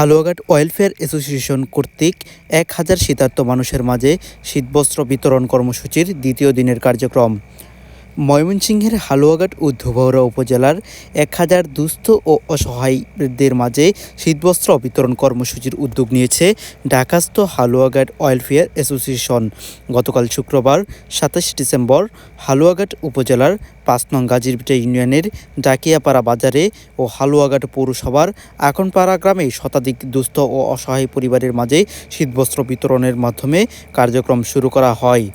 Haluaghat welfare association কর্তৃক এক হাজার শীতার্থ মানুষের মাঝে শীতবস্ত্র বিতরণ কর্মসূচির দ্বিতীয় দিনের কার্যক্রম। ময়মনসিংহের হালুয়াঘাট ও ধোবাউড়া উপজেলার এক হাজার দুস্থ ও অসহায়দের মাঝে শীতবস্ত্র বিতরণ কর্মসূচির উদ্যোগ নিয়েছে ঢাকাস্থ হালুয়াঘাট ওয়েলফেয়ার অ্যাসোসিয়েশন। গতকাল শুক্রবার সাতাশ ডিসেম্বর হালুয়াঘাট উপজেলার পাঁচ নং গাজীরবিটা ইউনিয়নের ডাকিয়াপাড়া বাজারে ও হালুয়াঘাট পৌরসভার আকনপাড়া গ্রামে শতাধিক দুস্থ ও অসহায় পরিবারের মাঝে শীতবস্ত্র বিতরণের মাধ্যমে কার্যক্রম শুরু করা হয়।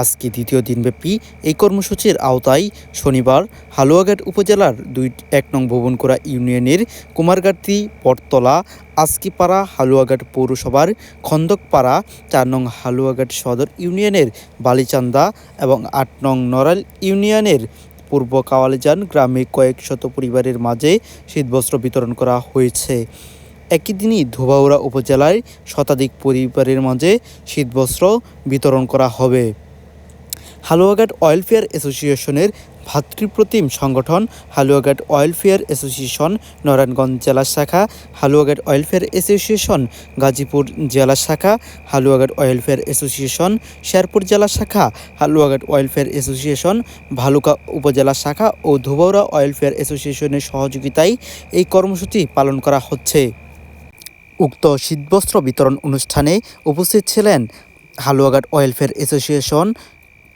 আজকে দ্বিতীয় দিনব্যাপী এই কর্মসূচির আওতায় শনিবার হালুয়াঘাট উপজেলার দুই, এক নং ভুবনকুড়া ইউনিয়নের কুমারগাতি পটতলা, আজকিপাড়া, হালুয়াঘাট পৌরসভার খন্দকপাড়া, চার নং হালুয়াঘাট সদর ইউনিয়নের বালিচান্দা এবং আট নং নড়াইল ইউনিয়নের পূর্ব কাওয়ালিজান গ্রামে কয়েক শত পরিবারের মাঝে শীতবস্ত্র বিতরণ করা হয়েছে। একই দিনই ধোবাউড়া উপজেলায় শতাধিক পরিবারের মাঝে শীতবস্ত্র বিতরণ করা হবে। হালুয়াঘাট ওয়েলফেয়ার অ্যাসোসিয়েশনের ভাতৃপ্রতিম সংগঠন হালুয়াঘাট ওয়েলফেয়ার অ্যাসোসিয়েশন, নারায়ণগঞ্জ জেলা শাখা, হালুয়াঘাট ওয়েলফেয়ার অ্যাসোসিয়েশন, গাজীপুর জেলা শাখা, হালুয়াঘাট ওয়েলফেয়ার অ্যাসোসিয়েশন, শেরপুর জেলা শাখা, হালুয়াঘাট ওয়েলফেয়ার অ্যাসোসিয়েশন, ভালুকা উপজেলা শাখা ও ধোবাউড়া ওয়েলফেয়ার অ্যাসোসিয়েশনের সহযোগিতায় এই কর্মসূচি পালন করা হচ্ছে। উক্ত শীতবস্ত্র বিতরণ অনুষ্ঠানে উপস্থিত ছিলেন হালুয়াঘাট ওয়েলফেয়ার অ্যাসোসিয়েশন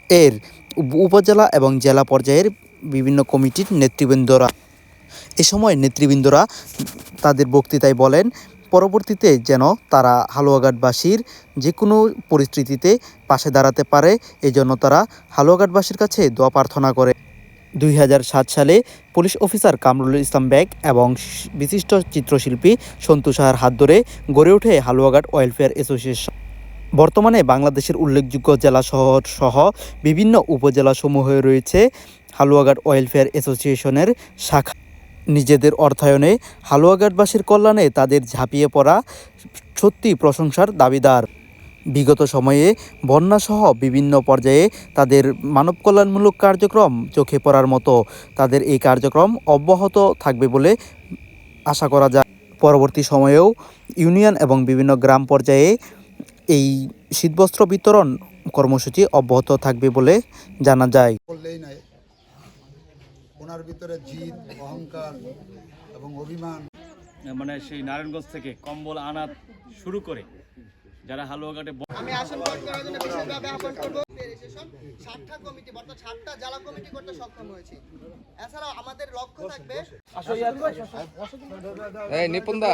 এর উপ- উপজেলা এবং জেলা পর্যায়ের বিভিন্ন কমিটির নেতৃবৃন্দরা। এ সময় নেতৃবৃন্দরা তাদের বক্তৃতায় বলেন, পরবর্তীতে যেন তারা হালুয়াঘাটবাসীর যে কোনো পরিস্থিতিতে পাশে দাঁড়াতে পারে, এজন্য তারা হালুয়াঘাটবাসীর কাছে দোয়া প্রার্থনা করে। দুই হাজার সাত সালে পুলিশ অফিসার কামরুল ইসলাম ব্যাগ এবং বিশিষ্ট চিত্রশিল্পী সন্তু সাহার হাত ধরে গড়ে ওঠে হালুয়াঘাট ওয়েলফেয়ার অ্যাসোসিয়েশন। বর্তমানে বাংলাদেশের উল্লেখযোগ্য জেলা শহর সহ বিভিন্ন উপজেলা সমূহে রয়েছে হালুয়াঘাট ওয়েলফেয়ার অ্যাসোসিয়েশনের শাখা। নিজেদের অর্থায়নে হালুয়াঘাটবাসীর কল্যাণে তাদের ঝাঁপিয়ে পড়া সত্যি প্রশংসার দাবিদার। বিগত সময়ে বন্যাসহ বিভিন্ন পর্যায়ে তাদের মানব কল্যাণমূলক কার্যক্রম চোখে পড়ার মতো তাদের এই কার্যক্রম অব্যাহত থাকবে বলে আশা করা যায়। পরবর্তী সময়েও ইউনিয়ন এবং বিভিন্ন গ্রাম পর্যায়ে এই শীতবস্ত্র বিতরণ কর্মসূচি অব্যাহত থাকবে বলে জানা যায়। করলেই নাই ওনার ভিতরে জিদ অহংকার এবং অভিমান। মানে সেই নারায়ণগঞ্জ থেকে কম্বল আনা শুরু করে যারা হালুয়াঘাটে আমি আসন গ্রহণ করার জন্য বিশেষভাবে আহ্বান করব। সেসব সাতটা কমিটি অর্থাৎ সাতটা জেলা কমিটি করতে সক্ষম হয়েছি। এছাড়াও আমাদের লক্ষ্য থাকবে এই নিপুণ দা